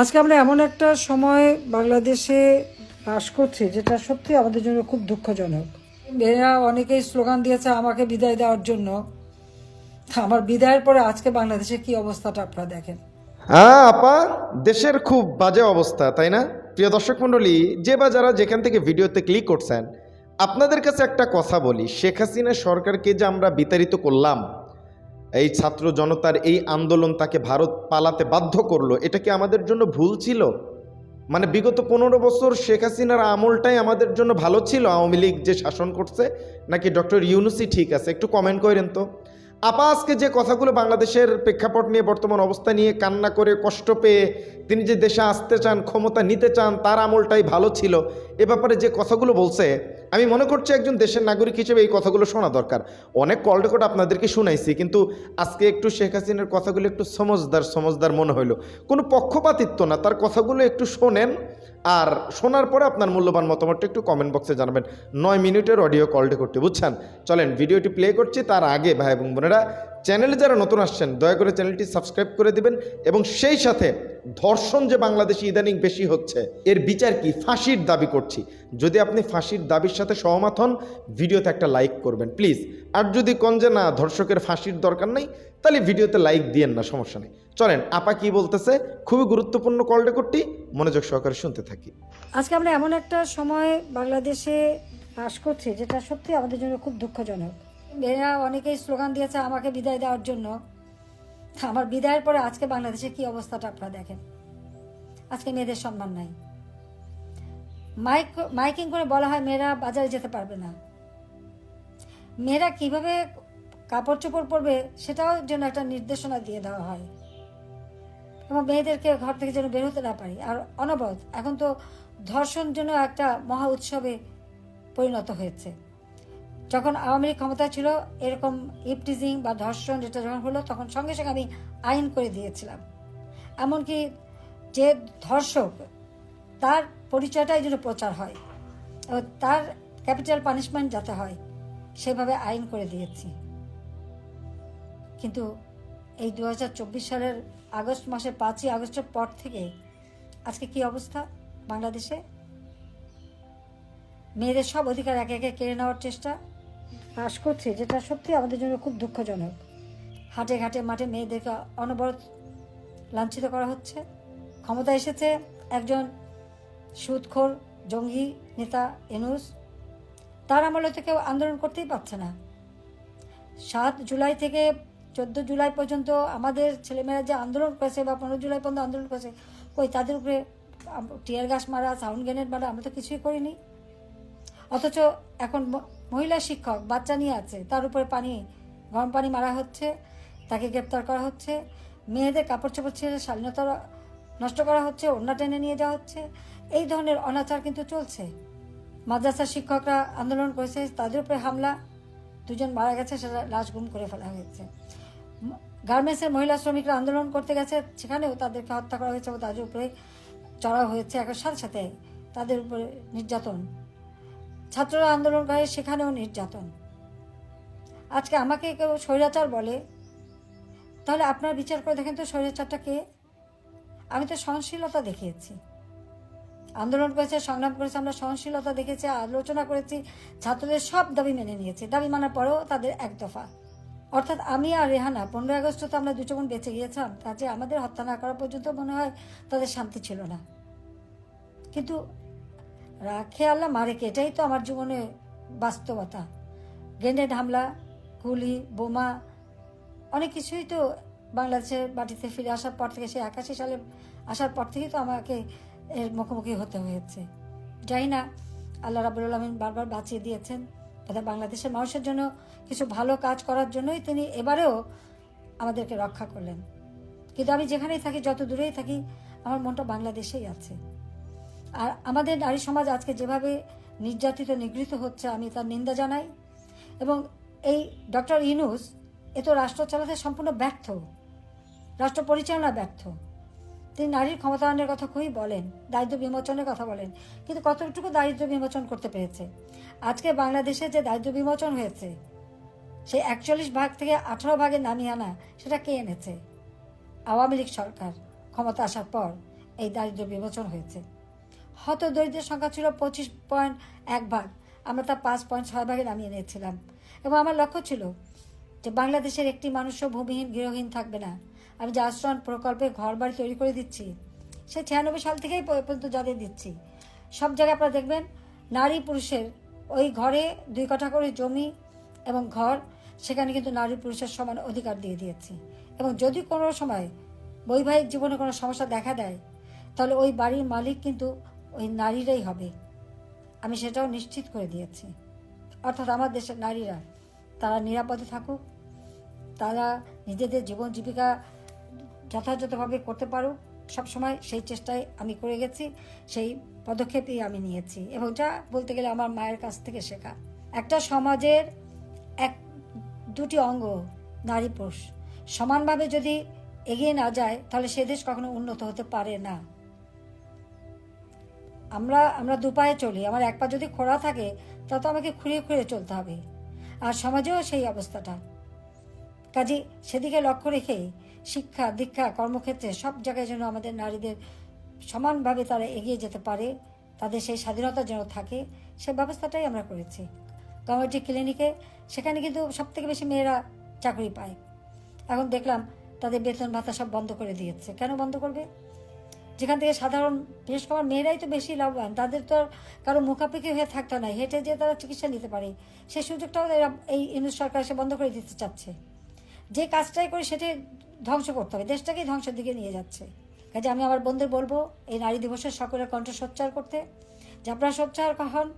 আজকে আমরা এমন একটা সময় বাংলাদেশে বাস করছি, যেটা সত্যি আমাদের জন্য খুব দুঃখজনক। মেয়েরা অনেকেই স্লোগান দিয়েছে, আমাকে বিদায় দেওয়ার জন্য। আমার বিদায়ের পরে আজকে বাংলাদেশে কি অবস্থাটা আপনারা দেখেন? হ্যাঁ আপা, দেশের খুব বাজে অবস্থা, তাই না? প্রিয় দর্শক মণ্ডলী, যে বা যারা যেখান থেকে ভিডিওতে ক্লিক করছেন, আপনাদের কাছে একটা কথা বলি, শেখ হাসিনা সরকারকে যে আমরা বিতাড়িত করলাম এই ছাত্র জনতার এই আন্দোলন তাকে ভারত পালাতে বাধ্য করল, এটা কি আমাদের জন্য ভুল ছিল? মানে বিগত পনেরো বছর শেখ হাসিনার আমলটাই আমাদের জন্য ভালো ছিল? আওয়ামী লীগ যে শাসন করছে, নাকি ডক্টর ইউনুসি ঠিক আছে? একটু কমেন্ট করেন তো। আপা আজকে যে কথাগুলো বাংলাদেশের প্রেক্ষাপট নিয়ে বর্তমান অবস্থা নিয়ে কান্না করে কষ্ট পেয়ে তিনি যে দেশে আসতে চান, ক্ষমতা নিতে চান, তার আমলটাই ভালো ছিল। এ ব্যাপারে যে কথাগুলো বলছে, আমি মনে করছি একজন দেশের নাগরিক হিসেবে এই কথাগুলো শোনা দরকার। অনেক কল রেকর্ড আপনাদেরকে শুনাইছি, কিন্তু আজকে একটু শেখ হাসিনার কথাগুলো একটু সমজদার সমজদার মনে হইল। কোনো পক্ষপাতিত্ব না, তার কথাগুলো একটু শোনেন। আর শোনার পরে আপনার মূল্যবান মতামতটা একটু কমেন্ট বক্সে জানাবেন। নয় মিনিটের অডিও কলটি করতে। বুঝছেন? চলেন ভিডিওটি প্লে করছি। তার আগে ভাই এবং বোনেরা চ্যানেলে যারা নতুন আসছেন, দয়া করে চ্যানেলটি সাবস্ক্রাইব করে দিবেন এবং সেই সাথে ধর্ষণ যে বাংলাদেশে ইদানিং বেশি হচ্ছে, এর বিচার কি? ফাঁসির দাবি করছি। যদি আপনি ফাঁসির দাবির সাথে সহমত হন, ভিডিওতে একটা লাইক করবেন, প্লিজ। আর যদি কোন যে, না, ধর্ষকের ফাঁসির দরকার নেই তাহলে ভিডিওতে লাইক দিয়েন না, সমস্যা নেই। চলেন, আপা কি বলতেছে? খুবই গুরুত্বপূর্ণ কল রেকর্ডটি মনোযোগ সহকারে শুনতে থাকি। আজকে আমরা এমন একটা সময় বাংলাদেশে বাস করছি, যেটা সত্যি আমাদের জন্য খুব দুঃখজনক। মেয়েরা অনেকেই স্লোগান দিয়েছে আমাকে বিদায় দেওয়ার জন্য। আমার বিদায়ের পরে আজকে বাংলাদেশে কি অবস্থাটা আপনারা দেখেন? আজকে মেয়েদের সম্মান নাই। মাইক মাইকিং করে বলা হয় মেয়েরা বাজারে যেতে পারবে না। মেয়েরা কীভাবে কাপড় চোপড় পরবে সেটাও যেন একটা নির্দেশনা দিয়ে দেওয়া হয়। এবং মেয়েদেরকে ঘর থেকে যেন বের হতে না পারি। আর অনবরত, এখন তো ধর্ষণ যেন একটা মহা উৎসবে পরিণত হয়েছে। যখন আওয়ামী লীগ ক্ষমতা ছিল, এরকম ইপটিজিং বা ধর্ষণ যেটা যখন হলো, তখন সঙ্গে সঙ্গে আমি আইন করে দিয়েছিলাম। এমনকি যে ধর্ষক, তার পরিচয়টাই যেন প্রচার হয় এবং তার ক্যাপিটাল পানিশমেন্ট যাতে হয়, সেভাবে আইন করে দিয়েছি। কিন্তু এই দু হাজার চব্বিশ সালের আগস্ট মাসের পাঁচই আগস্টের পর থেকে আজকে কি অবস্থা বাংলাদেশে? মেয়েদের সব অধিকার একে একে কেড়ে নেওয়ার চেষ্টা। পাশ করছে, যেটা সত্যি আমাদের জন্য খুব দুঃখজনক। হাটে ঘাটে মাঠে মেয়েদেরকে অনবরত লাঞ্ছিত করা হচ্ছে। ক্ষমতা এসেছে একজন সুদখোর জঙ্গি নেতা এনুস। তার আমলে তো কেউ আন্দোলন করতেই পারছে না। সাত জুলাই থেকে চোদ্দ জুলাই পর্যন্ত আমাদের ছেলেমেয়েরা যে আন্দোলন করেছে বা পনেরো জুলাই পর্যন্ত আন্দোলন করেছে, কই তাদের উপরে টিয়ার গাছ মারা, সাউন্ড গ্রেনেড মারা আমরা তো কিছুই করিনি। অথচ এখন মহিলা শিক্ষক, বাচ্চা নিয়ে আছে, তার উপরে পানি, গরম পানি মারা হচ্ছে, তাকে গ্রেপ্তার করা হচ্ছে, মেয়েদের কাপড় চোপড় ছেড়ে স্বাধীনতা নষ্ট করা হচ্ছে, ওড়না টেনে নিয়ে যাওয়া হচ্ছে, এই ধরনের অনাচার কিন্তু চলছে। মাদ্রাসার শিক্ষকরা আন্দোলন করেছে, তাদের উপরে হামলা, দুজন মারা গেছে, সেটা লাশ গুম করে ফেলা হয়েছে। গার্মেন্টসের মহিলা শ্রমিকরা আন্দোলন করতে গেছে, সেখানেও তাদেরকে হত্যা করা হয়েছে এবং তাদের উপরে চড়া হয়েছে একর সাথে সাথে তাদের উপরে নির্যাতন। ছাত্ররা আন্দোলন করে, সেখানেও নির্যাতন। আজকে আমাকে কেউ স্বৈরাচার বলে, তাহলে আপনার বিচার করে দেখেন তো স্বৈরাচারটা কে? আমি তো সহনশীলতা দেখিয়েছি। আন্দোলন করেছে, সংগ্রাম করেছে, আমরা সহনশীলতা দেখেছি আলোচনা করেছি, ছাত্রদের সব দাবি মেনে নিয়েছি। দাবি মানার পরেও তাদের এক দফা। অর্থাৎ আমি আর রেহানা, পনেরোই আগস্ট তো আমরা দুটো বোন বেঁচে গিয়েছিলাম কাজে আমাদের হত্যা না করা পর্যন্ত মনে হয় তাদের শান্তি ছিল না। কিন্তু রাখে আল্লাহ মারেকে এটাই তো আমার জীবনে বাস্তবতা। গ্রেনেড হামলা, গুলি, বোমা, অনেক কিছুই তো বাংলাদেশের মাটিতে ফিরে আসার পর থেকে সে একাশি সালে আসার পর থেকেই তো আমাকে এর মুখোমুখি হতে হয়েছে। যাই না, আল্লাহ রাবুল আলমিন বারবার বাঁচিয়ে দিয়েছেন। তথা বাংলাদেশের মানুষের জন্য কিছু ভালো কাজ করার জন্যই তিনি এবারেও আমাদেরকে রক্ষা করলেন। কিন্তু আমি যেখানেই থাকি, যত দূরেই থাকি, আমার মনটা বাংলাদেশেই আছে। আর আমাদের নারী সমাজ আজকে যেভাবে নির্যাতিত, নিগৃহীত হচ্ছে, আমি তার নিন্দা জানাই। এবং এই ডক্টর ইনুস এ তো রাষ্ট্র চালাতে সম্পূর্ণ ব্যর্থ। রাষ্ট্র পরিচালনা ব্যর্থ। তিনি নারীর ক্ষমতায়নের কথা খুবই বলেন দারিদ্র বিমোচনের কথা বলেন, কিন্তু কতটুকু দারিদ্র বিমোচন করতে পেরেছে? আজকে বাংলাদেশে যে দারিদ্র বিমোচন হয়েছে সেই একচল্লিশ ভাগ থেকে আঠারো ভাগে নামিয়ে আনা, সেটা কে এনেছে? আওয়ামী লীগ সরকার ক্ষমতা আসার পর এই দারিদ্র বিমোচন হয়েছে। হত দরিদ্রের সংখ্যা ছিল পঁচিশ পয়েন্ট এক ভাগ। আমরা তা পাঁচ পয়েন্ট ছয় ভাগে নামিয়ে নিয়েছিলাম। এবং আমার লক্ষ্য ছিল যে বাংলাদেশের একটি মানুষও ভূমিহীন, গৃহহীন থাকবে না। আমি যে আশ্রয়ণ প্রকল্পে ঘর বাড়ি তৈরি করে দিচ্ছি, সে ছিয়ানব্বই সাল থেকেই পর্যন্ত যাদের দিচ্ছি। সব জায়গায় আপনারা দেখবেন নারী পুরুষের ওই ঘরে দুই কাঠা করে জমি এবং ঘর, সেখানে কিন্তু নারী পুরুষের সমান অধিকার দিয়ে দিয়েছি। এবং যদি কোনো সময় বৈবাহিক জীবনে কোনো সমস্যা দেখা দেয়, তাহলে ওই বাড়ির মালিক কিন্তু ওই নারীরাই হবে। আমি সেটাও নিশ্চিত করে দিয়েছি। অর্থাৎ আমার দেশের নারীরা, তারা নিরাপদে থাকুক, তারা নিজেদের জীবন জীবিকা যথাযথভাবে করতে পারুক, সবসময় সেই চেষ্টায় আমি করে গেছি, সেই পদক্ষেপই আমি নিয়েছি। এবং যা বলতে গেলে আমার মায়ের কাছ থেকে শেখা। একটা সমাজের এক, দুটি অঙ্গ, নারী পুরুষ। সমানভাবে যদি এগিয়ে না যায়, তাহলে সে দেশ কখনো উন্নত হতে পারে না। আমরা আমরা দুপায়ে চলি। আমার এক পা যদি খোড়া থাকে, তা তো আমাকে খুঁড়িয়ে খুঁড়িয়ে চলতে হবে। আর সমাজেও সেই অবস্থাটা। কাজে সেদিকে লক্ষ্য রেখে শিক্ষা, দীক্ষা, কর্মক্ষেত্রে সব জায়গায় যেন আমাদের নারীদের সমানভাবে তারা এগিয়ে যেতে পারে, তাদের সেই স্বাধীনতা যেন থাকে, সে ব্যবস্থাটাই আমরা করেছি। কমিউনিটি ক্লিনিকে সেখানে কিন্তু সব থেকে বেশি মেয়েরা চাকরি পায়। এখন দেখলাম তাদের বেতন ভাতা সব বন্ধ করে দিয়েছে। কেন বন্ধ করবে? যেখান থেকে সাধারণ বিশেষ করে মেয়েরাই তো বেশি লাভবান, তাদের তো আর কারও মুখাপেক্ষি হয়ে থাকতে নাই হেঁটে যে তারা চিকিৎসা নিতে পারে। সেই সুযোগটাও এই ইউনিট সরকার এসে বন্ধ করে দিতে চাচ্ছে। যে কাজটাই করে সেটি ধ্বংস করতে হবে, দেশটাকেই ধ্বংসের দিকে নিয়ে যাচ্ছে। কাজে আমি আমার বন্ধুদের বলব, এই নারী দিবসের সকলের কণ্ঠ সোচ্চার করতে যে আপনারা সোচ্চার হন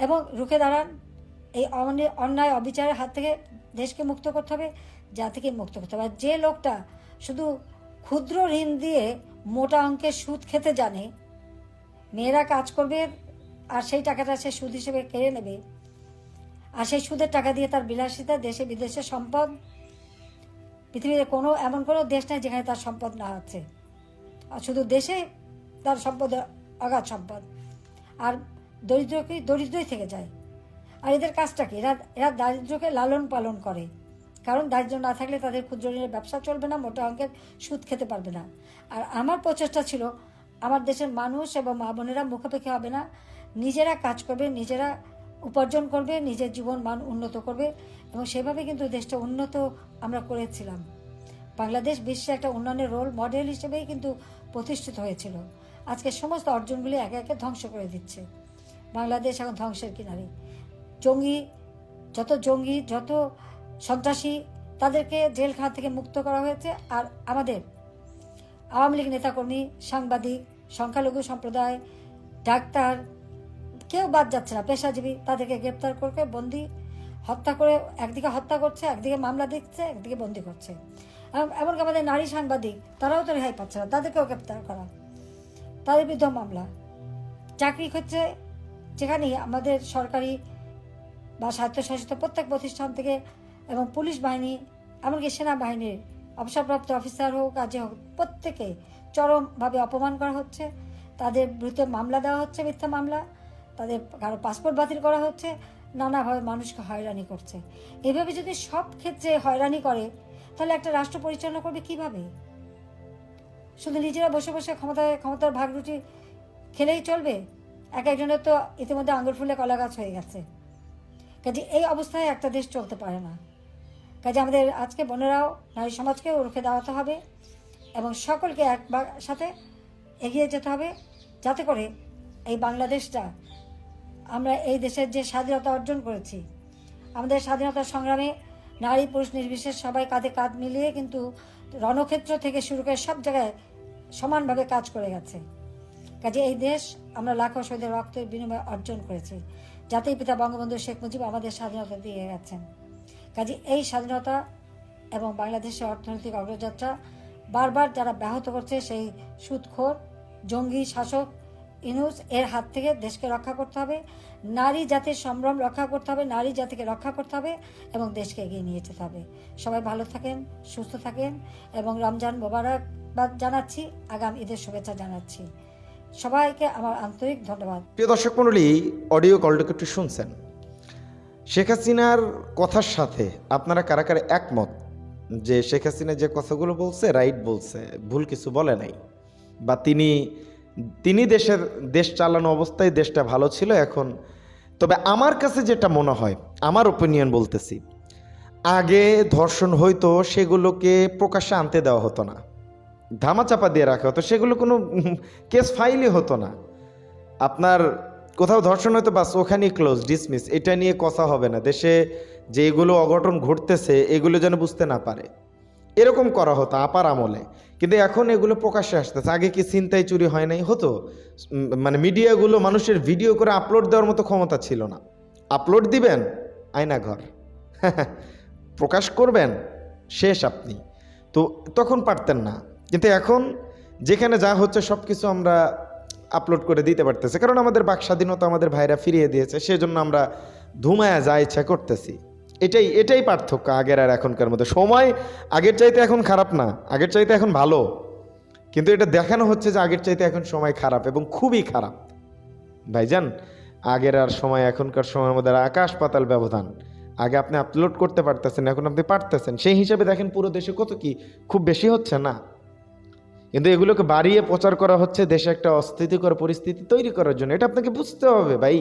এবং রুখে দাঁড়ান। এই অন্যায়- অবিচারের হাত থেকে দেশকে মুক্ত করতে হবে, জাতিকে মুক্ত করতে হবে। আর যে লোকটা শুধু ক্ষুদ্র ঋণ দিয়ে মোটা অঙ্কের সুদ খেতে জানে, মেয়েরা কাজ করবে আর সেই টাকাটা সে সুদ হিসেবে কেড়ে নেবে। আর সেই সুদের টাকা দিয়ে তার বিলাসিতা দেশে বিদেশে সম্পদ, পৃথিবীতে কোনো এমন কোনো দেশ নেই যেখানে তার সম্পদ না আছে। আর শুধু দেশে তার সম্পদ অগাধ সম্পদ। আর দরিদ্রকে দরিদ্রই থেকে যায়। আর এদের কাজটা কি? এরা এরা দারিদ্র্যকে লালন পালন করে। কারণ দারিদ্র্য না থাকলে তাদের ক্ষুদ্র ঋণের ব্যবসা চলবে না, মোটা অঙ্কের সুদ খেতে পারবে না। আর আমার প্রচেষ্টা ছিল, আমার দেশের মানুষ এবং মা বোনেরা মুখাপেক্ষি হবে না। নিজেরা কাজ করবে, নিজেরা উপার্জন করবে, নিজের জীবন মান উন্নত করবে এবং সেভাবে কিন্তু দেশটা উন্নত আমরা করেছিলাম। বাংলাদেশ বিশ্বে একটা উন্নয়নের রোল মডেল হিসেবেই কিন্তু প্রতিষ্ঠিত হয়েছিল। আজকে সমস্ত অর্জনগুলি একে একে ধ্বংস করে দিচ্ছে। বাংলাদেশ এখন ধ্বংসের কিনারে। জঙ্গি, যত জঙ্গি, যত সন্ত্রাসী তাদেরকে জেলখানা থেকে মুক্ত করা হয়েছে আর আমাদের আওয়ামী লীগ নেতাকর্মী, সাংবাদিক, সংখ্যালঘু সম্প্রদায়, ডাক্তার, কেউ বাদ যাচ্ছে না, পেশাজীবী তাদেরকে গ্রেপ্তার করে বন্দি, হত্যা করে একদিকে হত্যা করছে, একদিকে মামলা দিচ্ছে, একদিকে বন্দি করছে। এমন- এমনকি আমাদের নারী সাংবাদিক, তারাও তো রেহাই পাচ্ছে না, তাদেরকেও গ্রেপ্তার করা। তাদের বিরুদ্ধে মামলা। চাকরি ক্ষেত্রে যেখানে আমাদের সরকারি বা স্বায়ত্তশাসিত প্রত্যেক প্রতিষ্ঠান থেকে এবং পুলিশ বাহিনী, এমনকি সেনাবাহিনীর অবসরপ্রাপ্ত অফিসার হোক কাজে হোক, প্রত্যেকে চরমভাবে অপমান করা হচ্ছে। তাদের বিরুদ্ধে মামলা দেওয়া হচ্ছে, মিথ্যা মামলা। তাদের কারও পাসপোর্ট বাতিল করা হচ্ছে। নানাভাবে মানুষকে হয়রানি করছে। এভাবে যদি সব ক্ষেত্রে হয়রানি করে, তাহলে একটা রাষ্ট্র পরিচালনা করবে কীভাবে? শুধু নিজেরা বসে বসে ক্ষমতায়, ক্ষমতার ভাগ রুটি খেলেই চলবে? এক একজনের তো ইতিমধ্যে আঙুর ফুলে কলা গাছ হয়ে গেছে। কাজে এই অবস্থায় একটা দেশ চলতে পারে না। কাজে আমাদের আজকে বোনেরাও নারী সমাজকেও রুখে দাঁড়াতে হবে এবং সকলকে একবার সাথে এগিয়ে যেতে হবে যাতে করে এই বাংলাদেশটা আমরা এই দেশের যে স্বাধীনতা অর্জন করেছি, আমাদের স্বাধীনতা সংগ্রামে নারী পুরুষ নির্বিশেষ সবাই কাঁধে কাঁধ মিলিয়ে কিন্তু রণক্ষেত্র থেকে শুরু করে সব জায়গায় সমানভাবে কাজ করে গেছে। কাজে এই দেশ আমরা লাখো শহীদের রক্তের বিনিময়ে অর্জন করেছি জাতির পিতা বঙ্গবন্ধু শেখ মুজিব আমাদের স্বাধীনতা দিয়ে গেছেন। কাজে এই স্বাধীনতা এবং বাংলাদেশের অর্থনৈতিক অগ্রযাত্রা বারবার যারা ব্যাহত করছে, সেই সুদখোর জঙ্গি শাসক ইনুস এর হাত থেকে দেশকে রক্ষা করতে হবে, নারী জাতির সম্ভ্রম রক্ষা করতে হবে, নারী জাতিকে রক্ষা করতে হবে এবং দেশকে এগিয়ে নিয়ে যেতে হবে। সবাই ভালো থাকেন, সুস্থ থাকেন এবং রমজান মোবারকবাদ জানাচ্ছি, আগাম ঈদের শুভেচ্ছা জানাচ্ছি। সবাইকে আমার আন্তরিক ধন্যবাদ। প্রিয় দর্শক মণ্ডলী, অডিও কলটাকে শুনছেন। শেখ হাসিনার কথার সাথে আপনারা কারা কারা একমত যে শেখ হাসিনা যে কথাগুলো বলছে রাইট বলছে, ভুল কিছু বলে নাই? বা তিনি তিনি দেশের, দেশ চালানো অবস্থায় দেশটা ভালো ছিল এখন। তবে আমার কাছে যেটা মনে হয়, আমার ওপিনিয়ন বলতেছি, আগে ধর্ষণ হয়তো সেগুলোকে প্রকাশ্যে আনতে দেওয়া হতো না। ধামাচাপা দিয়ে রাখা হতো, সেগুলো কোনো কেস ফাইলই হতো না। আপনার কোথাও ধর্ষণ হয়তো বাস ওখানেই ক্লোজ ডিসমিস এটা নিয়ে কথা হবে না। দেশে যে এগুলো অঘটন ঘটতেছে, এগুলো যেন বুঝতে না পারে। এরকম করা হতো আপার আমলে। কিন্তু এখন এগুলো প্রকাশ্যে আসতেছে। আগে কি চিন্তায় চুরি হয় নাই? হতো। মানে মিডিয়াগুলো মানুষের ভিডিও করে আপলোড দেওয়ার মতো ক্ষমতা ছিল না। আপলোড দিবেন, আয়না ঘর। প্রকাশ করবেন, শেষ আপনি। তো তখন পারতেন না। কিন্তু এখন যেখানে যা হচ্ছে সব কিছু আমরা আপলোড করে দিতে পারতেছে। কারণ আমাদের বাক স্বাধীনতা আমাদের ভাইরা ফিরিয়ে দিয়েছে, সেজন্য আমরা ধুমায়া যা ইচ্ছা করতেছি। এটাই এটাই পার্থক্য আগের আর এখনকার মধ্যে। সময় আগের চাইতে এখন খারাপ না, আগের চাইতে এখন ভালো। কিন্তু এটা দেখানো হচ্ছে যে আগের চাইতে এখন সময় খারাপ এবং খুবই খারাপ। ভাইজান, আগের আর সময়, এখনকার সময়ের মধ্যে আকাশ পাতাল ব্যবধান। আগে আপনি আপলোড করতে পারতেছেন, এখন আপনি পারতেছেন। সেই হিসাবে দেখেন পুরো দেশে কত কি, খুব বেশি হচ্ছে না। কিন্তু এগুলোকে বাড়িয়ে প্রচার করা হচ্ছে দেশে একটা অস্থিতিকর পরিস্থিতি তৈরি করার জন্য। এটা আপনাকে বুঝতে হবে ভাই।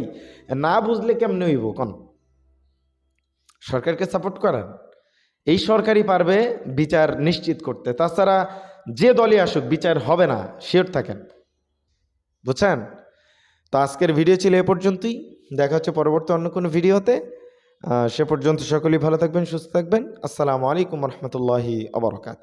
না বুঝলে কেমনে হইব কোন? সরকারকে সাপোর্ট করেন এই সরকারই পারবে বিচার নিশ্চিত করতে। তাছাড়া যে দলই আসুক, বিচার হবে না শিওর থাকেন। বুঝছেন? তো আজকের ভিডিও ছিল এ পর্যন্তই। দেখা হচ্ছে পরবর্তী অন্য কোনো ভিডিওতে সে পর্যন্ত সকলেই ভালো থাকবেন, সুস্থ থাকবেন। আসসালামু আলাইকুম রহমতুল্লাহি আবরকাত